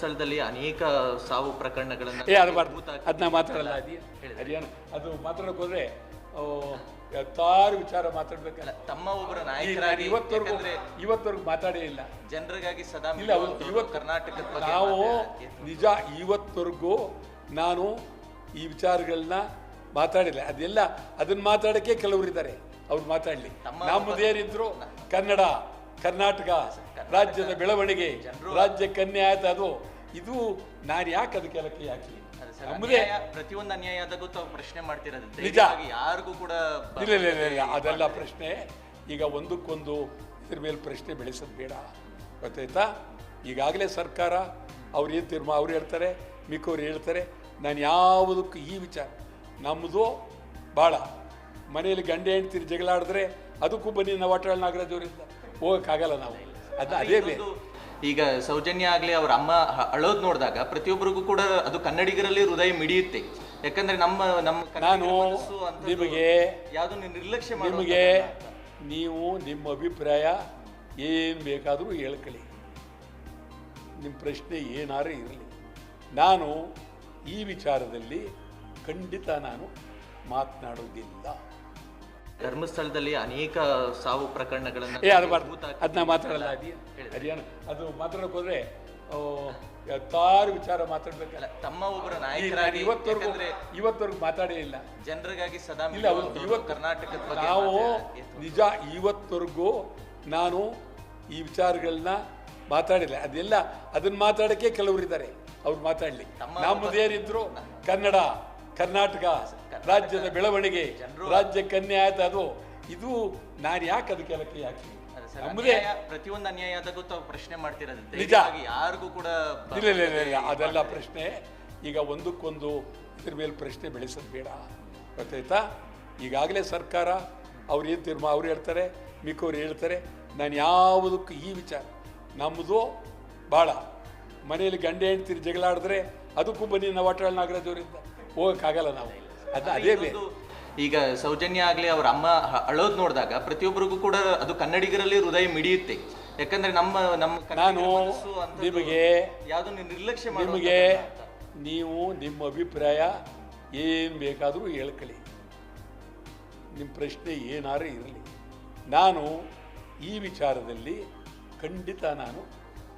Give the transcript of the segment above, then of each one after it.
ಧರ್ಮಸ್ಥಳದಲ್ಲಿ ಅನೇಕ ಸಾವು ಪ್ರಕರಣಗಳನ್ನು ಏ ಅದು ಅದನ್ನ ಮಾತಾಡಲ್ಲ ಅದೇ ಅದೇನು? ಅದು ಮಾತಾಡೋಕೆ ಹೋದ್ರೆ ಹತ್ತಾರು ವಿಚಾರ ಮಾತಾಡ್ಬೇಕಲ್ಲ ತಮ್ಮ ಒಬ್ಬರ ನಾಯಕರಾಗಿ ಇವತ್ತವರೆಗೂ ಇವತ್ತವರೆಗೂ ಮಾತಾಡೇ ಇಲ್ಲ. ಜನರಿಗಾಗಿ ಸದಾ ಇಲ್ಲ ಇವತ್ತು ಕರ್ನಾಟಕದ ನಾವು ನಿಜ ಇವತ್ತವರೆಗೂ ನಾನು ಈ ವಿಚಾರಗಳನ್ನ ಮಾತಾಡಿಲ್ಲ. ಅದೆಲ್ಲ ಅದನ್ನ ಮಾತಾಡಕ್ಕೆ ಕೆಲವರು ಇದ್ದಾರೆ ಅವ್ರು ಮಾತಾಡಲಿ. ನಮ್ಮದು ನಮ್ಮದೇನಿದ್ರು ಕನ್ನಡ ಕರ್ನಾಟಕ ರಾಜ್ಯದ ಬೆಳವಣಿಗೆ ರಾಜ್ಯ ಕನ್ಯೆ ಆಯ್ತು ಅದು. ಇದು ನಾನು ಯಾಕೆ ಅದಕ್ಕೆಲ್ಲ ಕೈ ಹಾಕಿ ನಮ್ಮದೇ ಪ್ರತಿಯೊಂದು ಅನ್ಯಾಯ ಆದಾಗೂ ತಾವು ಪ್ರಶ್ನೆ ಮಾಡ್ತಿರೋದು. ನಿಜ. ಯಾರಿಗೂ ಕೂಡ ಇಲ್ಲ ಇಲ್ಲ ಇಲ್ಲ ಇಲ್ಲ ಅದೆಲ್ಲ ಪ್ರಶ್ನೆ. ಈಗ ಒಂದಕ್ಕೊಂದು ಇದ್ರ ಮೇಲೆ ಪ್ರಶ್ನೆ ಬೆಳೆಸೋದು ಬೇಡ. ಗೊತ್ತಾಯ್ತಾ? ಈಗಾಗಲೇ ಸರ್ಕಾರ ಅವ್ರು ಏನು ತೀರ್ಮಾನ ಅವ್ರು ಹೇಳ್ತಾರೆ ಮಿಕ್ಕವ್ರು ಹೇಳ್ತಾರೆ. ನಾನು ಯಾವುದಕ್ಕೂ ಈ ವಿಚಾರ. ನಮ್ಮದು ಭಾಳ ಮನೆಯಲ್ಲಿ ಗಂಡ ಹೆಂಡ್ತಿರು ಜಗಳಾಡಿದ್ರೆ ಅದಕ್ಕೂ ಬನ್ನಿ ನಾವು ವಾಟಾಳ್ ನಾಗರಾಜ್ ಅವರಿಂದ ಹೋಗೋಕ್ಕಾಗಲ್ಲ ನಾವು. ಅದು ಅದೇ ಈಗ ಸೌಜನ್ಯ ಆಗಲಿ ಅವ್ರ ಅಮ್ಮ ಅಳೋದು ನೋಡಿದಾಗ ಪ್ರತಿಯೊಬ್ಬರಿಗೂ ಕೂಡ ಅದು ಕನ್ನಡಿಗರಲ್ಲಿ ಹೃದಯ ಮಿಡಿಯುತ್ತೆ. ಯಾಕಂದ್ರೆ ನಮ್ಮ ನಮ್ಮ ನಾನು ನಿಮಗೆ ಯಾವುದು ನೀವು ನಿರ್ಲಕ್ಷ್ಯ ನಿಮಗೆ ನೀವು ನಿಮ್ಮ ಅಭಿಪ್ರಾಯ ಏನು ಬೇಕಾದರೂ ಹೇಳ್ಕೊಳ್ಳಿ. ನಿಮ್ಮ ಪ್ರಶ್ನೆ ಏನಾರು ಇರಲಿ. ನಾನು ಈ ವಿಚಾರದಲ್ಲಿ ಖಂಡಿತ ನಾನು ಮಾತನಾಡೋದಿಲ್ಲ. ಧರ್ಮಸ್ಥಳದಲ್ಲಿ ಅನೇಕ ಸಾವು ಪ್ರಕರಣಗಳನ್ನು ಏ ಅದು ಅದನ್ನ ಮಾತಾಡಲ್ಲ. ಅದೇ ಅದೇನು ಅದು ಮಾತಾಡೋಕೆ ಹೋದ್ರೆ ಆ, ವಿಚಾರ ಮಾತಾಡ್ಬೇಕಲ್ಲ. ತಮ್ಮ ಒಬ್ಬರ ನಾಯಕರಾಗಿ ಇವತ್ತವರೆಗೂ ಇವತ್ತವರೆಗೂ ಮಾತಾಡೇ ಇಲ್ಲ. ಜನರಿಗಾಗಿ ಸದಾ ಇಲ್ಲ ಇವತ್ತು ಕರ್ನಾಟಕದ ಬಗ್ಗೆ ನಾವು ನಿಜ ಇವತ್ತವರೆಗೂ ನಾನು ಈ ವಿಚಾರಗಳನ್ನ ಮಾತಾಡಿಲ್ಲ. ಅದೆಲ್ಲ ಅದನ್ನ ಮಾತಾಡಕ್ಕೆ ಕೆಲವರು ಇದ್ದಾರೆ ಅವ್ರು ಮಾತಾಡಲಿ. ನಮ್ಮದೇನಿದ್ರು ಕನ್ನಡ ಕರ್ನಾಟಕ. ರಾಜ್ಯದ ಬೆಳವಣಿಗೆ ರಾಜ್ಯ ಕನ್ಯೆ ಆಯ್ತು ಅದು. ಇದು ನಾನು ಯಾಕೆ ಅದಕ್ಕೆಲ್ಲ ಅದಕ್ಕೆ ಯಾಕೆ ಪ್ರತಿಯೊಂದು ಅನ್ಯಾಯ ಆದಾಗೂ ತಾವು ಪ್ರಶ್ನೆ ಮಾಡ್ತಿರೋದು ನಿಜ. ಯಾರಿಗೂ ಕೂಡ ಇಲ್ಲ ಇಲ್ಲ ಇಲ್ಲ ಅದೆಲ್ಲ ಪ್ರಶ್ನೆ. ಈಗ ಒಂದಕ್ಕೊಂದು ಇದ್ರ ಮೇಲೆ ಪ್ರಶ್ನೆ ಬೆಳೆಸೋದು ಬೇಡ. ಗೊತ್ತಾಯ್ತಾ? ಈಗಾಗಲೇ ಸರ್ಕಾರ ಅವ್ರು ಏನು ತೀರ್ಮಾ ಅವ್ರು ಹೇಳ್ತಾರೆ ಮಿಕ್ಕವ್ರು ಹೇಳ್ತಾರೆ. ನಾನು ಯಾವುದಕ್ಕೂ ಈ ವಿಚಾರ. ನಮ್ಮದು ಭಾಳ ಮನೆಯಲ್ಲಿ ಗಂಡ ಹೆಂಡ್ತಿರು ಜಗಳಾಡಿದ್ರೆ ಅದಕ್ಕೂ ಬನ್ನಿ ನಾವು ವಾಟಾಳ್ ನಾಗರಾಜ್ ಅವರಿಂದ ಹೋಗೋಕ್ಕಾಗಲ್ಲ ನಾವು. ಅದು ಈಗ ಸೌಜನ್ಯ ಆಗಲಿ ಅವ್ರ ಅಮ್ಮ ಅಳೋದು ನೋಡಿದಾಗ ಪ್ರತಿಯೊಬ್ಬರಿಗೂ ಕೂಡ ಅದು ಕನ್ನಡಿಗರಲ್ಲಿ ಹೃದಯ ಮಿಡಿಯುತ್ತೆ. ಯಾಕಂದ್ರೆ ನಮ್ಮ ನಮ್ಮ ನಾನು ನಿಮಗೆ ಯಾವ್ದು ನೀವು ನಿರ್ಲಕ್ಷ್ಯ ನಿಮಗೆ ನೀವು ನಿಮ್ಮ ಅಭಿಪ್ರಾಯ ಏನು ಬೇಕಾದರೂ ಹೇಳ್ಕೊಳ್ಳಿ. ನಿಮ್ಮ ಪ್ರಶ್ನೆ ಏನಾರು ಇರಲಿ. ನಾನು ಈ ವಿಚಾರದಲ್ಲಿ ಖಂಡಿತ ನಾನು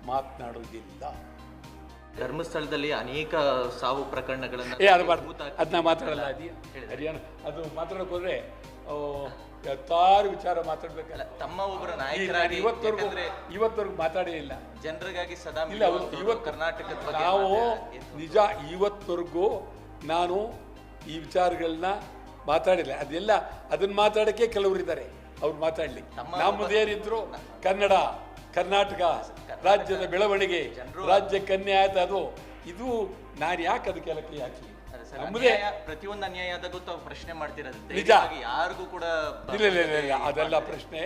ಮಾತನಾಡೋದಿಲ್ಲ. ಧರ್ಮಸ್ಥಳದಲ್ಲಿ ಅನೇಕ ಸಾವು ಪ್ರಕರಣಗಳನ್ನ ಅದನ್ನ ಮಾತಾಡಲ್ಲ ಅದೆ ಅದೇನು ಅದು ಮಾತಾಡೋಕೆ ಹೋದ್ರೆ ಯಾರು ವಿಚಾರ ಮಾತಾಡ್ಬೇಕಲ್ಲ. ತಮ್ಮ ಒಬ್ಬರ ನಾಯಕರಾಗಿ ಇವತ್ತವರೆಗೂ ಇವತ್ತವರೆಗೂ ಮಾತಾಡೇ ಇಲ್ಲ. ಜನರಿಗಾಗಿ ಸದಾ ಇಲ್ಲ ಇವತ್ತು ಕರ್ನಾಟಕದ ನಾವು ನಿಜ ಇವತ್ತವರೆಗೂ ನಾನು ಈ ವಿಚಾರಗಳನ್ನ ಮಾತಾಡಿಲ್ಲ. ಅದೆಲ್ಲ ಅದನ್ನ ಮಾತಾಡಕ್ಕೆ ಕೆಲವರು ಇದ್ದಾರೆ ಅವ್ರು ಮಾತಾಡಲಿ ನಮ್ಮದೇನಿದ್ರು ಕನ್ನಡ. ಕರ್ನಾಟಕ ರಾಜ್ಯದ ಬೆಳವಣಿಗೆ ರಾಜ್ಯ ಕನ್ಯೆ ಆಯ್ತು ಅದು. ಇದು ನಾನು ಯಾಕೆ ಅದಕ್ಕೆಲ್ಲ ಕೈ ಹಾಕಿ? ನಮ್ಮದೇ ಪ್ರತಿಯೊಂದು ಅನ್ಯಾಯ ಆದಾಗೂ ತಾವು ಪ್ರಶ್ನೆ ಮಾಡ್ತಿರೋದು ನಿಜ. ಧೈರ್ಯವಾಗಿ ಯಾರಿಗೂ ಕೂಡ ಇಲ್ಲ ಇಲ್ಲ ಇಲ್ಲ ಅದೆಲ್ಲ ಪ್ರಶ್ನೆ.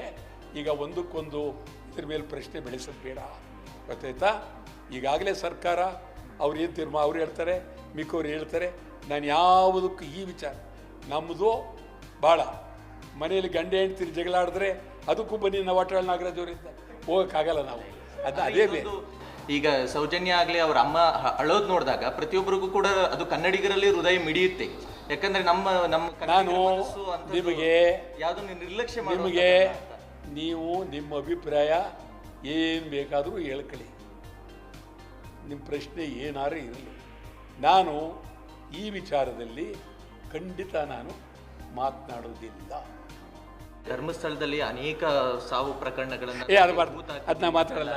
ಈಗ ಒಂದಕ್ಕೊಂದು ಇದ್ರ ಮೇಲೆ ಪ್ರಶ್ನೆ ಬೆಳೆಸೋದು ಬೇಡ. ಗೊತ್ತಾಯ್ತಾ? ಈಗಾಗಲೇ ಸರ್ಕಾರ ಅವ್ರು ಏನು ತೀರ್ಮಾನ ಅವ್ರು ಹೇಳ್ತಾರೆ ಮಿಕ್ಕವ್ರು ಹೇಳ್ತಾರೆ. ನಾನು ಯಾವುದಕ್ಕೂ ಈ ವಿಚಾರ. ನಮ್ಮದು ಭಾಳ ಮನೆಯಲ್ಲಿ ಗಂಡ ಹೆಂಡ್ತಿರು ಜಗಳ ಆಡಿದ್ರೆ ಅದಕ್ಕೂ ಬನ್ನಿ ನಾವು ವಾಟಾಳ್ ನಾಗರಾಜ್ ಅವರಿಂದ ಹೋಗೋಕ್ಕಾಗಲ್ಲ ನಾವು. ಅದು ಅದೇ ಬೇರೆ ಈಗ ಸೌಜನ್ಯ ಆಗಲಿ ಅವ್ರ ಅಮ್ಮ ಅಳೋದು ನೋಡಿದಾಗ ಪ್ರತಿಯೊಬ್ಬರಿಗೂ ಕೂಡ ಅದು ಕನ್ನಡಿಗರಲ್ಲಿ ಹೃದಯ ಮಿಡಿಯುತ್ತೆ. ಯಾಕಂದ್ರೆ ನಮ್ಮ ನಮ್ಮ ನಾನು ನಿಮಗೆ ಯಾವುದು ನೀವು ನಿರ್ಲಕ್ಷ್ಯ ನಿಮಗೆ ನೀವು ನಿಮ್ಮ ಅಭಿಪ್ರಾಯ ಏನು ಬೇಕಾದರೂ ಹೇಳ್ಕೊಳ್ಳಿ. ನಿಮ್ಮ ಪ್ರಶ್ನೆ ಏನಾರು ಇರಲಿ. ನಾನು ಈ ವಿಚಾರದಲ್ಲಿ ಖಂಡಿತ ನಾನು ಮಾತನಾಡೋದಿಲ್ಲ. ಧರ್ಮಸ್ಥಳದಲ್ಲಿ ಅನೇಕ ಸಾವು ಪ್ರಕರಣಗಳನ್ನು ಏ ಅದು ಅದನ್ನ ಮಾತಾಡಲ್ಲ.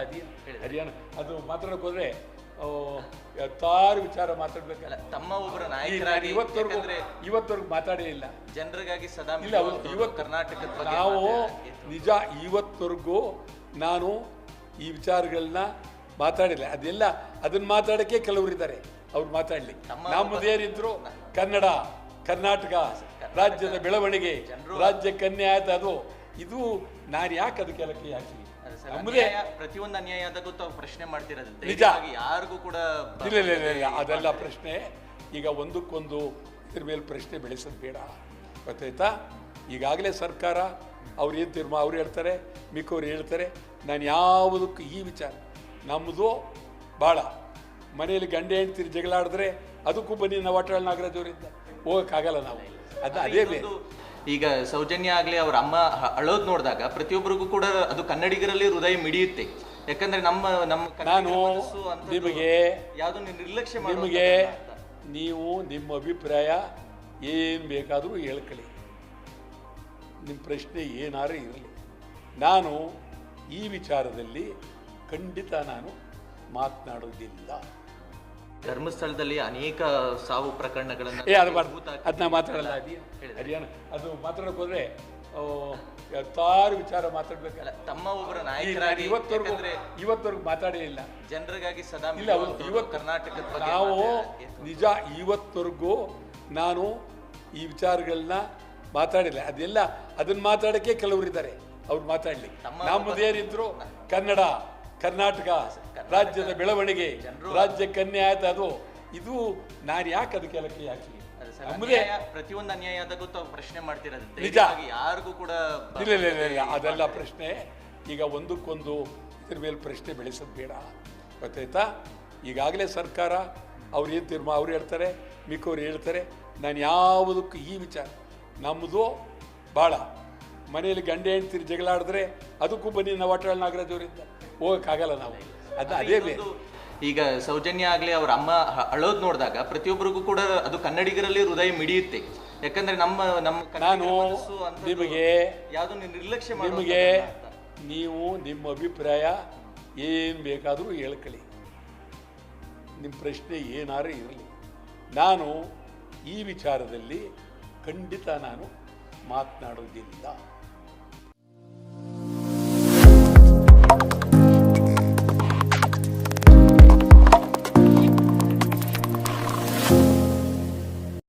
ಹರಿಯಾಣ ಅದು ಮಾತಾಡೋಕೆ ಹೋದ್ರೆ ಆ, ವಿಚಾರ ಮಾತಾಡ್ಬೇಕಲ್ಲ. ತಮ್ಮ ಒಬ್ಬರ ನಾಯಕರಾಗಿ ಇವತ್ತವರೆಗೂ ಇವತ್ತವರೆಗೂ ಮಾತಾಡೇ ಇಲ್ಲ. ಜನರಿಗಾಗಿ ಸದಾ ಇಲ್ಲ ಇವತ್ತು ಕರ್ನಾಟಕದ ನಾವು ನಿಜ ಇವತ್ತವರೆಗೂ ನಾನು ಈ ವಿಚಾರಗಳನ್ನ ಮಾತಾಡಿಲ್ಲ. ಅದೆಲ್ಲ ಅದನ್ನ ಮಾತಾಡಕ್ಕೆ ಕೆಲವರು ಇದ್ದಾರೆ ಅವ್ರು ಮಾತಾಡಲಿ. ನಮ್ಮದೇನಿದ್ರು ಕನ್ನಡ. ಕರ್ನಾಟಕ ರಾಜ್ಯದ ಬೆಳವಣಿಗೆ ರಾಜ್ಯ ಕನ್ಯೆ ಆಯ್ತು ಅದು. ಇದು ನಾನು ಯಾಕೆ ಅದು ಕೆಲಕ್ಕೆ ಹಾಕಿ ಪ್ರತಿಯೊಂದು ಅನ್ಯಾಯ ಆದಾಗೂ ತಾವು ಪ್ರಶ್ನೆ ಮಾಡ್ತಿರೋದು ನಿಜ. ಯಾರಿಗೂ ಕೂಡ ಇಲ್ಲ ಇಲ್ಲ ಇಲ್ಲ ಇಲ್ಲ ಅದೆಲ್ಲ ಪ್ರಶ್ನೆ. ಈಗ ಒಂದಕ್ಕೊಂದು ಇದ್ರ ಮೇಲೆ ಪ್ರಶ್ನೆ ಬೆಳೆಸೋದು ಬೇಡ. ಗೊತ್ತಾಯ್ತಾ? ಈಗಾಗಲೇ ಸರ್ಕಾರ ಅವ್ರು ಏನು ತೀರ್ಮಾ ಅವ್ರು ಹೇಳ್ತಾರೆ ಮಿಕ್ಕವ್ರು ಹೇಳ್ತಾರೆ. ನಾನು ಯಾವುದಕ್ಕೂ ಈ ವಿಚಾರ. ನಮ್ಮದು ಭಾಳ ಮನೆಯಲ್ಲಿ ಗಂಡ ಹೆಂಡ್ತಿರು ಜಗಳಾಡಿದ್ರೆ ಅದಕ್ಕೂ ಬನ್ನಿ ನಾವು ವಾಟಾಳ್ ನಾಗರಾಜ್ ಅವರಿಂದ ಹೋಗೋಕ್ಕಾಗಲ್ಲ ನಾವು. ಅದು ಅದೇ ಬೇರೆ ಈಗ ಸೌಜನ್ಯ ಆಗಲಿ ಅವ್ರ ಅಮ್ಮ ಅಳೋದು ನೋಡಿದಾಗ ಪ್ರತಿಯೊಬ್ಬರಿಗೂ ಕೂಡ ಅದು ಕನ್ನಡಿಗರಲ್ಲಿ ಹೃದಯ ಮಿಡಿಯುತ್ತೆ. ಯಾಕಂದ್ರೆ ನಮ್ಮ ನಮ್ಮ ನಾನು ನಿಮಗೆ ಯಾವುದು ನೀವು ನಿರ್ಲಕ್ಷ್ಯ ನಿಮಗೆ ನೀವು ನಿಮ್ಮ ಅಭಿಪ್ರಾಯ ಏನು ಬೇಕಾದರೂ ಹೇಳ್ಕೊಳ್ಳಿ. ನಿಮ್ಮ ಪ್ರಶ್ನೆ ಏನಾರು ಇರಲಿ. ನಾನು ಈ ವಿಚಾರದಲ್ಲಿ ಖಂಡಿತ ನಾನು ಮಾತನಾಡೋದಿಲ್ಲ. ಧರ್ಮಸ್ಥಳದಲ್ಲಿ ಅನೇಕ ಸಾವು ಪ್ರಕರಣಗಳನ್ನು ಏ ಅದನ್ನ ಮಾತಾಡಲ್ಲ. ಅದು ಮಾತಾಡೋಕೆ ಹೋದ್ರೆ ಹತ್ತಾರು ವಿಚಾರ ಮಾತಾಡ್ಬೇಕಲ್ಲ ತಮ್ಮ ಒಬ್ಬರ ನಾಯಕರಾಗಿ ಇವತ್ತವರೆಗೂ ಇವತ್ತವರೆಗೂ ಮಾತಾಡೇ ಇಲ್ಲ. ಜನರಿಗಾಗಿ ಸದಾ ಇಲ್ಲ ಇವತ್ತು ಕರ್ನಾಟಕದ ನಾವು ನಿಜ ಇವತ್ತವರೆಗೂ ನಾನು ಈ ವಿಚಾರಗಳನ್ನ ಮಾತಾಡಿಲ್ಲ. ಅದೆಲ್ಲ ಅದನ್ನ ಮಾತಾಡಕ್ಕೆ ಕೆಲವರು ಇದ್ದಾರೆ ಅವ್ರು ಮಾತಾಡ್ಲಿ. ನಮ್ಮದೇನಿದ್ರು ಕನ್ನಡ. ಕರ್ನಾಟಕ ರಾಜ್ಯದ ಬೆಳವಣಿಗೆ ರಾಜ್ಯ ಕನ್ಯೆ ಆಯ್ತು ಅದು ಇದು ನಾನು ಯಾಕೆ ಅದಕ್ಕೆಲ್ಲ ಯಾಕೆ ಹಾಕಿ ಪ್ರತಿಯೊಂದು ಅನ್ಯಾಯ ಆದಾಗೂ ತಾವು ಪ್ರಶ್ನೆ ಮಾಡ್ತಿರೋದು ನಿಜ. ಯಾರಿಗೂ ಕೂಡ ಇಲ್ಲ ಅದೆಲ್ಲ ಪ್ರಶ್ನೆ. ಈಗ ಒಂದಕ್ಕೊಂದು ಇದ್ರ ಮೇಲೆ ಪ್ರಶ್ನೆ ಬೆಳೆಸೋದು ಬೇಡ. ಗೊತ್ತಾಯ್ತಾ? ಈಗಾಗಲೇ ಸರ್ಕಾರ ಅವ್ರು ಏನು ತೀರ್ಮಾನ ಅವ್ರು ಹೇಳ್ತಾರೆ ಮಿಕ್ಕವ್ರು ಹೇಳ್ತಾರೆ. ನಾನು ಯಾವುದಕ್ಕೂ ಈ ವಿಚಾರ ನಮ್ಮದು ಭಾಳ ಮನೆಯಲ್ಲಿ ಗಂಡ ಹೆಂಡ್ತಿರು ಜಗಳಾಡಿದ್ರೆ ಅದಕ್ಕೂ ಬನ್ನಿ ನಾವು ವಾಟಾಳ್ ನಾಗರಾಜ್ ಅವರಿಂದ. ಹೋಗೋಕ್ಕಾಗಲ್ಲ ನಾವು. ಅದು ಅದೇ ಬೇರೆ. ಈಗ ಸೌಜನ್ಯ ಆಗಲಿ ಅವ್ರ ಅಮ್ಮ ಅಳೋದು ನೋಡಿದಾಗ ಪ್ರತಿಯೊಬ್ಬರಿಗೂ ಕೂಡ ಅದು ಕನ್ನಡಿಗರಲ್ಲಿ ಹೃದಯ ಮಿಡಿಯುತ್ತೆ. ಯಾಕಂದ್ರೆ ನಮ್ಮ ನಮ್ಮ ನಾನು ನಿಮಗೆ ಯಾವುದು ನಿರ್ಲಕ್ಷ್ಯ ನಿಮಗೆ ನೀವು ನಿಮ್ಮ ಅಭಿಪ್ರಾಯ ಏನು ಬೇಕಾದರೂ ಹೇಳ್ಕೊಳ್ಳಿ. ನಿಮ್ಮ ಪ್ರಶ್ನೆ ಏನಾರು ಇರಲಿ. ನಾನು ಈ ವಿಚಾರದಲ್ಲಿ ಖಂಡಿತ ನಾನು ಮಾತನಾಡೋದಿಲ್ಲ.